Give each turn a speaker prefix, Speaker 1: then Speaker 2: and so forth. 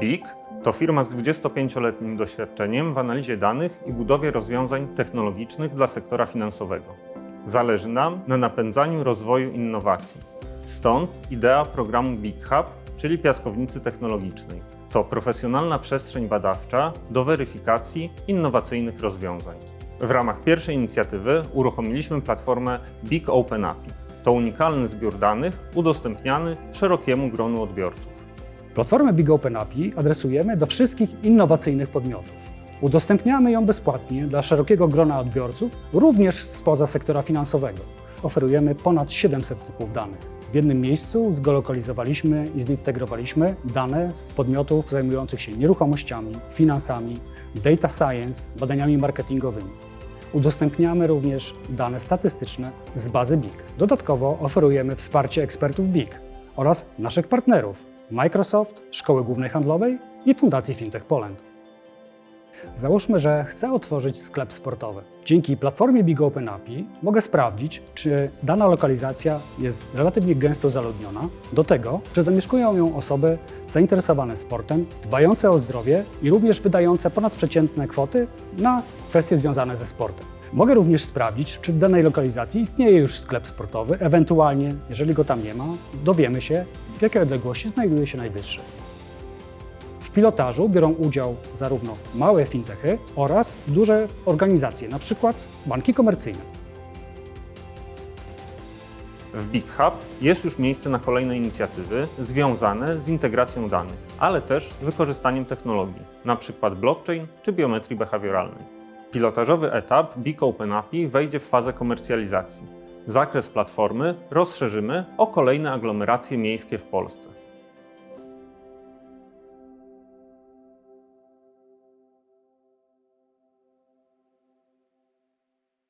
Speaker 1: BIG to firma z 25-letnim doświadczeniem w analizie danych i budowie rozwiązań technologicznych dla sektora finansowego. Zależy nam na napędzaniu rozwoju innowacji. Stąd idea programu Big Hub, czyli piaskownicy technologicznej. To profesjonalna przestrzeń badawcza do weryfikacji innowacyjnych rozwiązań. W ramach pierwszej inicjatywy uruchomiliśmy platformę Big Open API. To unikalny zbiór danych udostępniany szerokiemu gronu odbiorców.
Speaker 2: Platformę Big Open API adresujemy do wszystkich innowacyjnych podmiotów. Udostępniamy ją bezpłatnie dla szerokiego grona odbiorców, również spoza sektora finansowego. Oferujemy ponad 700 typów danych. W jednym miejscu zgelokalizowaliśmy i zintegrowaliśmy dane z podmiotów zajmujących się nieruchomościami, finansami, data science, badaniami marketingowymi. Udostępniamy również dane statystyczne z bazy BIG. Dodatkowo oferujemy wsparcie ekspertów BIG oraz naszych partnerów Microsoft, Szkoły Głównej Handlowej i Fundacji Fintech Poland. Załóżmy, że chcę otworzyć sklep sportowy. Dzięki platformie Big Open API mogę sprawdzić, czy dana lokalizacja jest relatywnie gęsto zaludniona, do tego, że zamieszkują ją osoby zainteresowane sportem, dbające o zdrowie i również wydające ponadprzeciętne kwoty na kwestie związane ze sportem. Mogę również sprawdzić, czy w danej lokalizacji istnieje już sklep sportowy, ewentualnie, jeżeli go tam nie ma, dowiemy się, w jakiej odległości znajduje się najwyższy. W pilotażu biorą udział zarówno małe fintechy oraz duże organizacje, np. banki komercyjne.
Speaker 1: W Big Hub jest już miejsce na kolejne inicjatywy związane z integracją danych, ale też wykorzystaniem technologii, np. blockchain czy biometrii behawioralnej. Pilotażowy etap Big Open API wejdzie w fazę komercjalizacji. Zakres platformy rozszerzymy o kolejne aglomeracje miejskie w Polsce.